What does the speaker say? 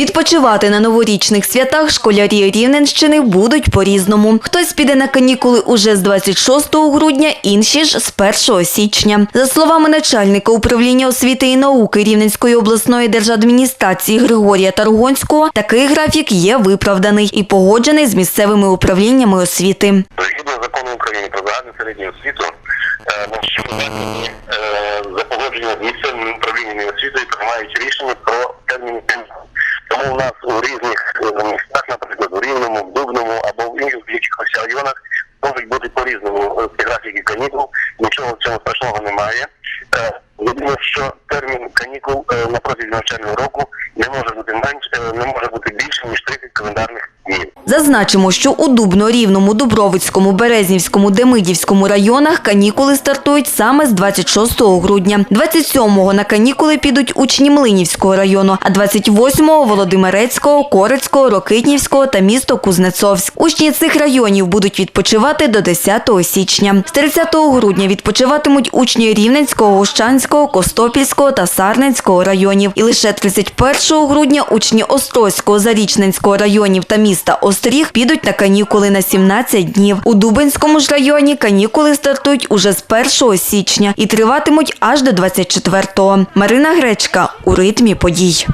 Відпочивати на новорічних святах школярі Рівненщини будуть по-різному. Хтось піде на канікули уже з 26 грудня, інші ж з 1 січня. За словами начальника управління освіти і науки Рівненської обласної держадміністрації Григорія Таргонського, такий графік є виправданий і погоджений з місцевими управліннями освіти. Згідно закону України про загальну середню освіту, е, заклади е, за погодженням з місцевими управліннями освіти приймають рішення про можуть бути по-різному е, ці графіки канікул. Нічого в цьому страшного немає. Єдине, що термін канікул е, на протязі навчального року не може бути менш, е, не може бути більше ніж 30 календарних днів. Зазначимо, що у Дубно-Рівному, Дубровицькому, Березнівському, Демидівському районах канікули стартують саме з 26 грудня. 27-го на канікули підуть учні Млинівського району, а 28-го – Володимирецького, Корецького, Рокитнівського та місто Кузнецовськ. Учні цих районів будуть відпочивати до 10 січня. З 30 грудня відпочиватимуть учні Рівненського, Гощанського, Костопільського та Сарненського районів. І лише 31 грудня учні Острозького, Зарічненського районів та міста Остріг підуть на канікули на 17 днів. У Дубинському ж районі канікули стартують уже з 1 січня і триватимуть аж до 24-го. Марина Гречка у ритмі подій.